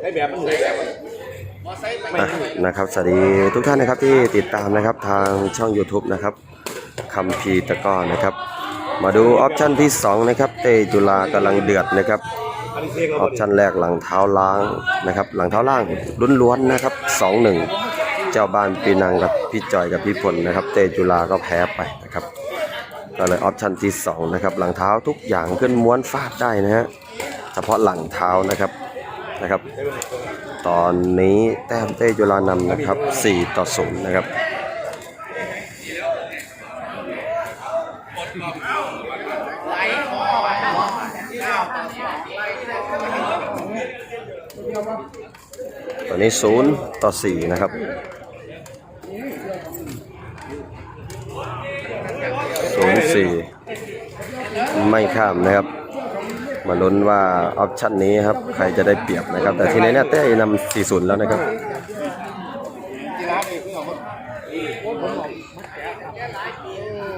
ให้แบบมันเลยแบบมันอะนะครับสวัสดีทุกท่านนะครับที่ติดตามนะครับทางช่อง YouTube นะครับคัมภีตะกร้อนะครับ มาดูออปชั่นที่ 2 นะครับเตจุฬากำลังเดือดนะครับออปชั่นแรกหลังเท้าล้างนะครับ หลังเท้าล่างล้วนๆนะครับ 2-1 เจ้าบ้านปีนังกับพี่จอยกับพี่พลนะครับ เตจุฬาก็แพ้ไปนะครับ ก็เลยออปชั่นที่ 2 นะครับ หลังเท้าทุกอย่างขึ้นม้วนฟาดได้นะฮะ เฉพาะหลังเท้านะครับนะครับ ตอนนี้แต้มเต้จุฬานำนะครับ 4 ต่อ 0 นะครับตอนนี้ 0 ต่อ 4 นะครับ0 4 ไม่ข้ามนะครับ มาลุ้นว่าออปชันนี้ครับใครจะได้เปรียบนะครับ แต่ทีนี้เนี่ยเต้นำ4 0แล้วนะครับ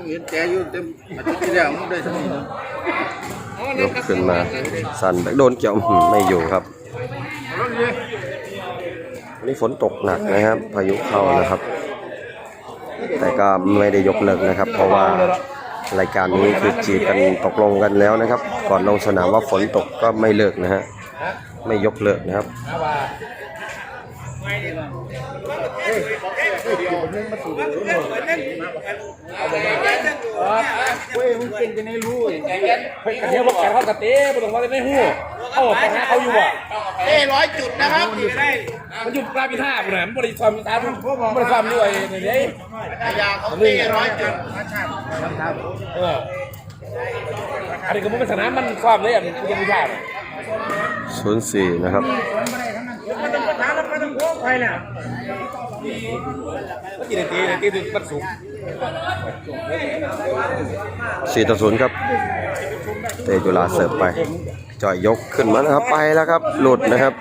เห็นแกอยู่เต็มอาทิตย์ที่แล้วมันได้สมยกขึ้นมาสั่นโดนเกี่ยวไม่อยู่ครับนนี้ฝนตกหนักนะครับ พายุเข้านะครับ แต่ก็ไม่ได้ยกเลิกนะครับ เพราะว่า รายการนี้คือจีบกันตกลงกันแล้วนะครับ ก่อนลงสนามว่าฝนตกก็ไม่เลิกนะฮะไม่ยกเลิกนะครับ เว้ยมึงเป็นจะได้รู้เฮ้ยกันเนี้ยบอกแกเขากระเต้ไม่ต้องว่าในหูเขาบอกไปหาเขาอยู่อะเอ้ร้อยจุดนะครับมันอยู่กลางพิธาปุ่นน่ะมันบริษัทมันตามบริษัทด้วยนี่นี่ยาเขาเต้ร้อยจุดเอออันนี้ก็มันเป็นสนามมันความเลยอะมันเป็นพิธา04นะครับ มันต้องประธานแล้วมันต้องโค้งไปน่ะก็ตีตีตีตีมันสูง4ต่อ0ครับ เตจุฬาเสิร์ฟไปจอยยกขึ้นมานะครับไปแล้วครับ หลุดนะครับ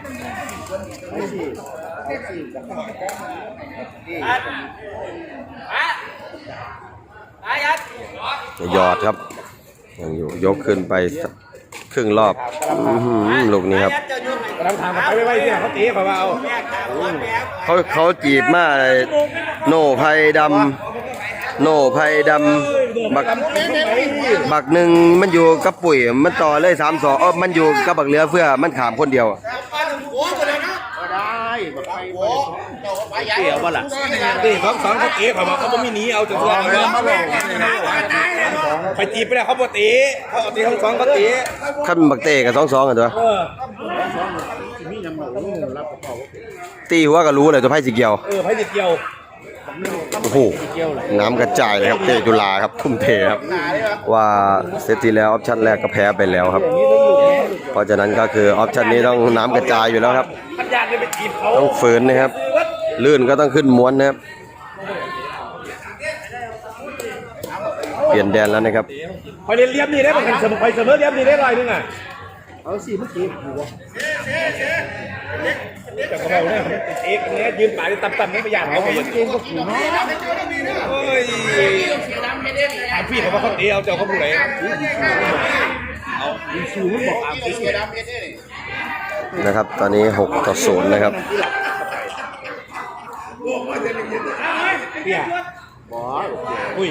หยอดครับยังอยู่ยกขึ้นไปสัก ครึ่งรอบอื้อหือลูกนี้ครับ กำลังถามไปไม่ไหวเนี่ยเขาตีเขาเอาเขาเขาจีบมาเลยโน่ไพดำโน่ไพดำบักบักหนึ่งมันอยู่กับปุ๋ยมันต่อเลยสามสองเออมันอยู่กับบักเรือเพื่อมันขามคนเดียวได้แบบไปโว้ไปใหญ่เกี่ยวป่ะล่ะตีสองสองเขาตีเขาบอกเขาไม่หนีเอาจากตัวเขา ไปจีบไปแล้วเขาปตีเขาตีทั้งสองเขาตีขั้นบักเตะกับสองสองกันตัวเออตีหัวก็รู้เลยตัวไพ่สีเกียวเออไพ่ติดเกี่ยวโอ้โหน้ำกระจายเลยครับเตะจุฬาครับทุ่มเทครับ ว่าเซตที่แล้วออปชั่นแรกก็แพ้ไปแล้วครับ เพราะฉะนั้นก็คือออปชั่นนี้ต้องน้ำกระจายอยู่แล้วครับพันยาเนี่ยไปจีบเขาต้องฝืนนะครับลื่นก็ต้องขึ้นม้วนนะครับ เปลี่ยนแดนแล้วนะครับคอยเรียนเลี้ยมนี่ได้บางคนเสมอคอยเสมอเลี้ยมนี่ได้ลอยนึงอะเอาสิเมื่อกี้หัวแต่เขาบอกเนี่ยมันติดเอ็กซ์เนี่ยยืนป่าที่ต่ำๆนี่ไม่อยากเขาไปยืนเกมก็ขู่เนาะเฮ้ยถามพี่เขาว่าเขาตีเอาเจ้าเขาผู้ไหนสูงบอกอ่างสินะครับ ตอนนี้6ต่อ0นะครับ เปี้ยอุ้ย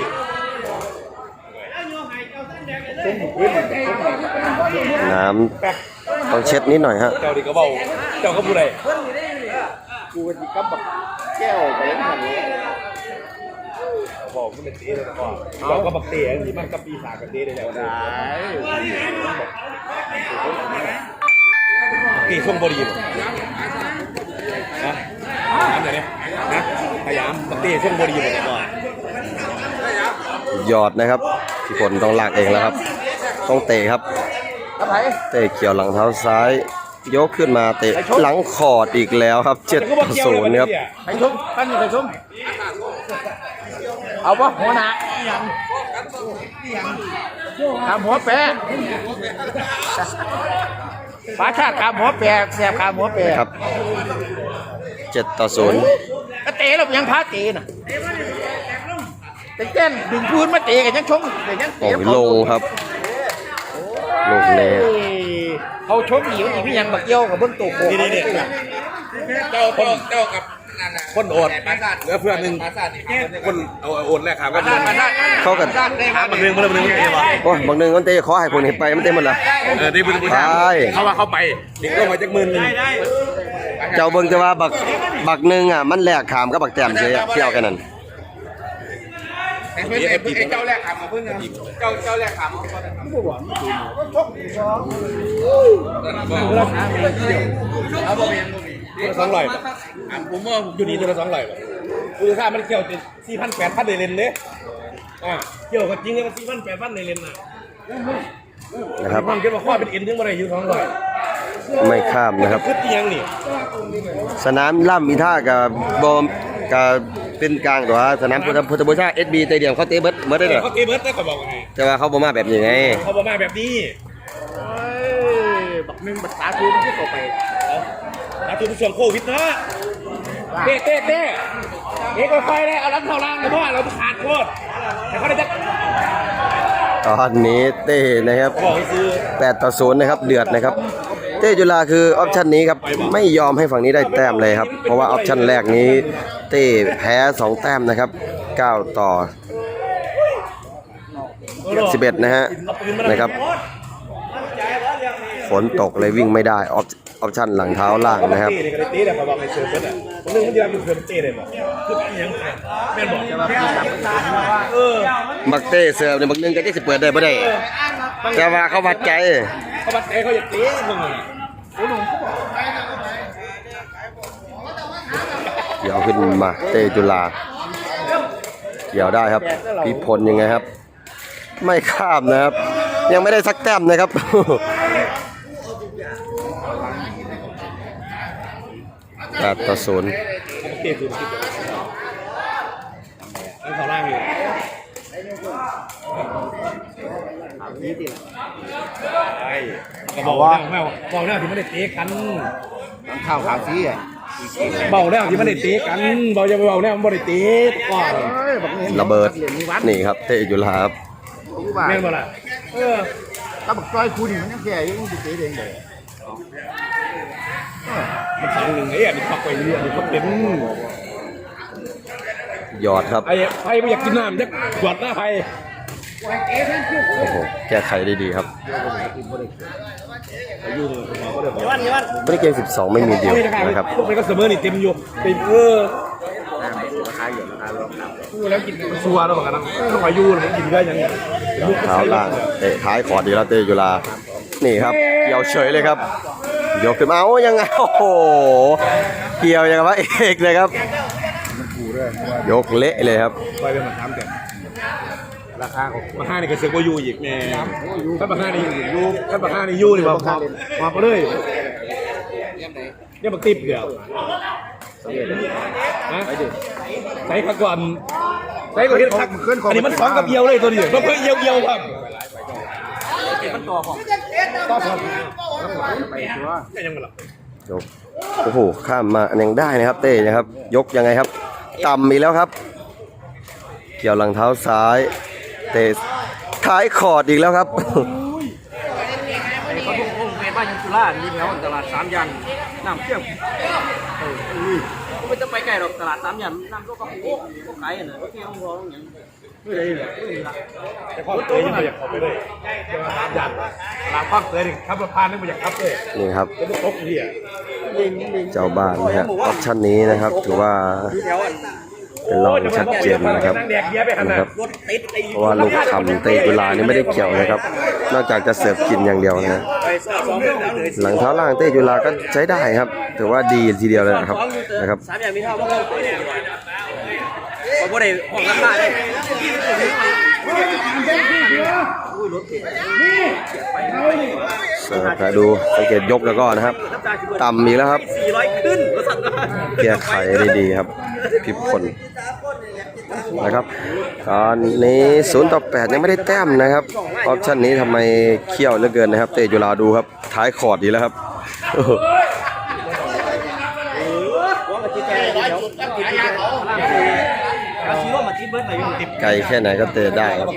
น้ำต้องเช็ดนิดหน่อยฮะ เจ้าดีก็เบาเจ้าเขาผู้ไหนกูจะกับแบบแก้วไปแล้วกันเลยบอกก็เป็นตีเลยก่อนเจ้าก็บักเตะที่มันกับปีศาจกับเตะได้แล้วได้ตีช่วงบริบนะทำอย่างนี้นะพยายามบักเตะช่วงบริบก่อน หยอดนะครับพี่พลต้องลากเองแล้วครับ ต้องเตะครับครับไผ่เตะเกี่ยวหลังเท้าซ้าย ยกขึ้นมาเตะหลังขอดอีกแล้วครับ7ต่อ0ครับไผ่ชมตั้งอยู่ไผ่ชมเอาปะหัวหน้าขามหัวแปะปลาชาติขามหัวแปะแสบขามหัวแปะครับ7ต่อ0ก็เตะแล้วยังพาเตะน่ะ แต่เต้นดึงพื้นมาเตะกันยังชงแต่ยังโอ้เตะยลงครับลูกเนตเขาชกหนีมันอีพี่ยังบักเกี้ยวกับเบิ้งตัวโคนี่นี่นี่เจ้าคนเจ้ากับคนโอดเหลือเพื่อนหนึ่งคนเอาโอนแรกครับก็เข้ากันถามมันหนึ่งมันหนึ่งมันเองวะโอ้ยบางหนึงมันเตะขอให้คนเห็นไปมันเตะหมดละเออนี่เป็นผู้ชายเขาว่าเขาไปเด็กก็มาจากหมื่นหนึ่งเจ้าเบิ่งจะว่าบักบักหนึงอะมันแลกขามกับบักแต้มเฉยอะเที่ยวกันนั่น เพื่อ้เจ้าแรกขับมาเพิ่งเจ้าเจ้าแรกขับสองร้อยผมว่าอยู่ดีตัวละสองร้อยกูจะทรามันเกี่ยวติดสี่พันแปดพันในเลนเนี่ยอ่าเกี่ยวกับจริงเนี่ยมันสี่พันแปดพันในเลนน่ะนะครับความคิดว่าข้อเป็นเอ็นถึงอะไรอยู่ท้องร้อยไม่ข้ามนะครับคือเตียงนี่สนามล่ำมีท่ากับบอมกับ เป็นกลางตัวสนามพุทธพุทธบูชาเอสบีเตเดียมเขาเตะเบิดเบิดได้เหรอเขาตีเบิร์ดได้ก็บอกไงแต่ว่าเขาบ่มาแบบนี้ไงเขาบอกมาแบบนี้บักหนึ่งบักสาทูมันที่ต่อไปถ้าถึงช่วงโควิดนะเต้เต้เต้เอ๊ะค่อยๆเลยเอาลังเท่าล่างเลยเพราะว่าเราขาดโคตรแต่เขาได้จะตอนนี้เต้นะครับบอกให้ซื้อ8ต่อ0นะครับเดือดนะครับ เต้จุฬาคือออปชันนี้ครับไม่ยอมให้ฝั่งนี้ได้แต้มเลยครับ เพราะว่าออปชันแรกนี้ เต้แพ้ 2 แต้มนะครับ 9 ต่อ 11 นะฮะนะครับฝนตกเลยวิ่งไม่ได้ออปออปชันหลังเท้าล่างนะครับเต้เลยก็ได้เต้แต่เขาบอกให้ซื้อเบิร์ดอะผมนึกว่าจะเป็นเพื่อนเต้เลยบอกคือยังแม่บอกเออมักเต้เสิร์ฟเนี่ยบักนึงก็จะสิเปิดได้บ่ได้แต่ว่าเขาวัดใจ เขาบัดเต้เขาอยากเต้มึงอะเกี่ยวขึ้นมาเตจุฬาเกี่ยวได้ครับพิพลยังไงครับ ไม่ข้ามนะครับ ยังไม่ได้สักแต้มนะครับแปดต่อศูนย์ เต้ซื้อมาตั้งเขาล่างอยู่ ไอ้ก็บอกว่าแม่บอกแล้วที่ไม่ได้เตะกันข้าวขาวซีอะเบาแล้วที่ไม่ได้เตะกันเบาจะเบาแล้วมันไม่ได้เตะก่อนเฮ้ยบักนี่ระเบิดนี่ครับเตจุฬาครับกูว่าแม่นบ่ล่ะเออถ้าบักจอยคูนี่มันยังแก่อยู่มันสิเตะเองเลยมันสองหนึ่งไอ้อันนี้พักไปเรื่อยอันนี้พักเต็มหยอดครับไอ้ไผ่ไม่อยากกินน้ำจะกวดหน้าไผ่ โอ้โหแก้ไขได้ดีครับไม่ได้เกม12 ไม่มีเดียวนะครับพวกมันก็เสมอนี่เต็มอยู่เต็มเออราคาอยู่ราคารองรับพูดแล้วกินชัวร์แล้วเหมือนกันนะต้องอายุเลยกินได้ยังไงเท้าล่างเตะท้ายขอดีแล้วเตจุฬานี่ครับ เกี่ยวเฉยเลยครับยกขึ้นมาเอายังไงโอ้โหเกี่ยวยังไงวะเอกเลยครับยกเละเลยครับไปเป็นมันทำแต่ ราคาของมาห้านี่ก็เสือกว่าอยู่อีกแน่ถ้ามาห้านี่อยู่ถ้ามาห้านี่อยู่นี่มามามาไปเลยเนี่ยมันติดเดียวนะใส่ขักก่อนใส่ก่อนเห็นขักอันนี้มันสองกับเอียวเลยตัวเดียวเพื่อเอียวเอียวครับต่อสองยังไงล่ะยกโอ้โห ข้ามมายังได้นะครับ เต้นะครับ ยกยังไงครับ ต่ำอีกแล้วครับ เกี่ยวหลังเท้าซ้าย เตะท้ายขอดอีกแล้วครับเขาทุ่งทุ่งเมบ้านยังจุฬานี่แล้วตลาดสามยันน้ำเชี่ยมเออกูไม่ต้องไปไกลหรอกตลาดสามยันน้ำก็กระโปงก็ไกลน่ะโอเคต้องรอต้องอย่างไม่ได้เลยแต่พ่อเคยยังไม่อยากเข้าไปเลยจะมาหาหยาดลาพักเลยดิขับรถผ่านนี่ไม่อยากขับเลยนี่ครับจะต้องตกเหี้ยเจ้าบ้านนะฮะออปชั่นนี้นะครับ ถือว่า เป็นรองชัดเจนนะครับนั่งแดกเบียร์ไปขนานะดครับ เพราะว่าลูกคำเตะจุฬานี่ไม่ได้เกี่ยวนะครับ นอกจากจะเสิร์ฟกินอย่างเดียวนะฮะหลังเท้าล่างเตะจุฬาก็ใช้ได้ครับถือว่าดีทีเดียวเลยนะครับนะครับสามยันไม่เท่าพวกเราเขาบ่ได้ห้องราคาได้เสิร์ฟ นะดูสังเกตยกแล้วก็นะครับ ต่ำอีกแล้วครับสี่ร้อยขึ้นก็สั่งแก้ไขได้ดีครับพิพลนะครับตอนนี้0ต่อ8ยังไม่ได้แต้มนะครับออปชั่นนี้ทำไมเขี้ยวเหลือเกินนะครับ เตะจุฬาดูครับ ท้ายขอดดีแล้วครับโอ้โหว่ามาจิ้มแกเดี๋ยวจิ้มแกเอาชีว่ามาจิ้มเบิร์ดหน่อยอยู่ติดไกลแค่ไหนก็เตะได้ครับ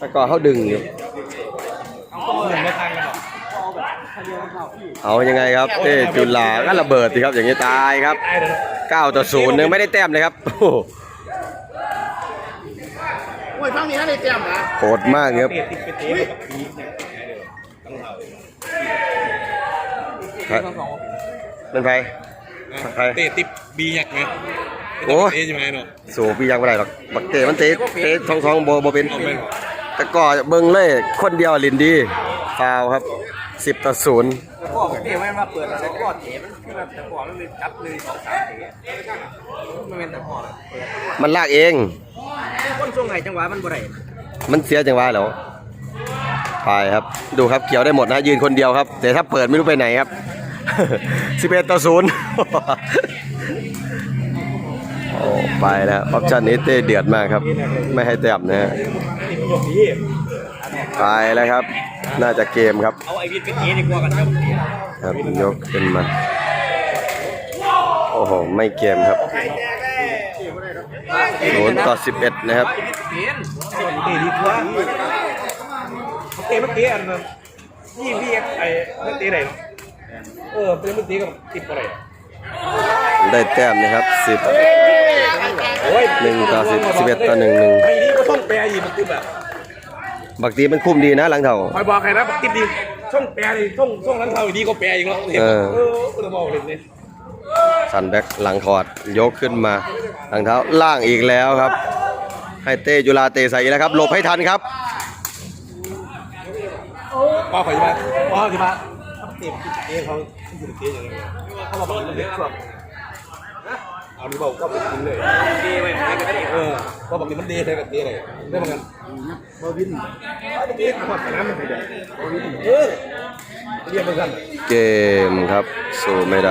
ติดเข้ามาได้ติดกินอะไรอย่างนั้นแต่ก็เขาดึงอยู่เหมือนมาทางกันหรอเอาแบบทะเดียวเข้าเอายังไงครับเต้จุฬาก็ระเบิดสิครับอย่างนี้ตายครับตายเลย9ต่อ0ยังไม่ได้แต้มเลยครับโอ้โหโอ้ยฟังนี้นะในเตรียมนะโหดมากครับเตะติดไปเตะกับพีเนี่ยต้องเราครับทั้งสองเป็นไฟใครเตะติดบีอยากไหมโอ้ยเตะยังไงเนาะสู้พี่ยังไม่ได้หรอกบักเตะมันเตะเตะทองทองโบโบเป็น ตะก็เบิงเลย คนเดียวลินดีฟาวครับ10ต่อ0แล้วก็เตะไว้มาเปิดแล้วก็เตะมันคือแบบต่ก่อมันเลยจับเลยสองสามเตะมันเป็นต่ก่อเปิดมันลากเองคนช่วงไหนจังหวะมันบ่ได้มันเสียจังหวะแล้วไปครับดูครับเกี่ยวได้หมดนะยืนคนเดียวครับ แต่ถ้าเปิดไม่รู้ไปไหนครับ11ต่อ0โอ้ไปแล้วออปชันนี้เต้เดือดมากครับ ไม่ให้แต้มนะฮะ ติดประโยคนี้ไปแล้วครับ น่าจะเกมครับ เอาไอ้วิทย์ไปเตะดีกว่ากันเจ้าเตะครับยกขึ้นมา โอ้โห ไม่เกมครับศูนย์ต่อสิบเอ็ดนะครับเปลี่ยนเตะดีกว่าเตะเมื่อกี้อันนั้นยี่พี่ไอ้เมื่อเตะไหนเออเป็นเมื่อเตะกับติดอะไรได้แต้มนะครับสิบโอ้ย หนึ่งต่อสิบสิบเอ็ดต่อหนึ่งหนึ่งไม่ดีก็ต้องแปรอีกมันติดแบบบักตีมันคุ้มดีนะหลังเท่าคอยบอกใครนะติดดีช่องแปรดิช่องช่องนั้นเท่าดีก็แปรอีกแล้วเห็นเออเออเออบอกเลยเนี่ยสันแบ็กหลังถอดยกขึ้นมา หลังเท้าล่างอีกแล้วครับ ให้เต้จุฬาเตะใส่อีกแล้วครับหลบให้ทันครับป้าขอจะมาป้าจะมาเตะเตะเขาติดเตะอย่างเงี้ยเขาบอกมันเล็กกว่า เอาดีบาก็เป็นจริงเลยเตะไว้ไม่ได้เออเพราะบางทีมันดย์ใช่กับดีเลยได้เหมือนกันเบาวินเดย์ขวดน้ำมันไปเลยเออเรียกเหมือนกันเกมครับสู้ไม่ได้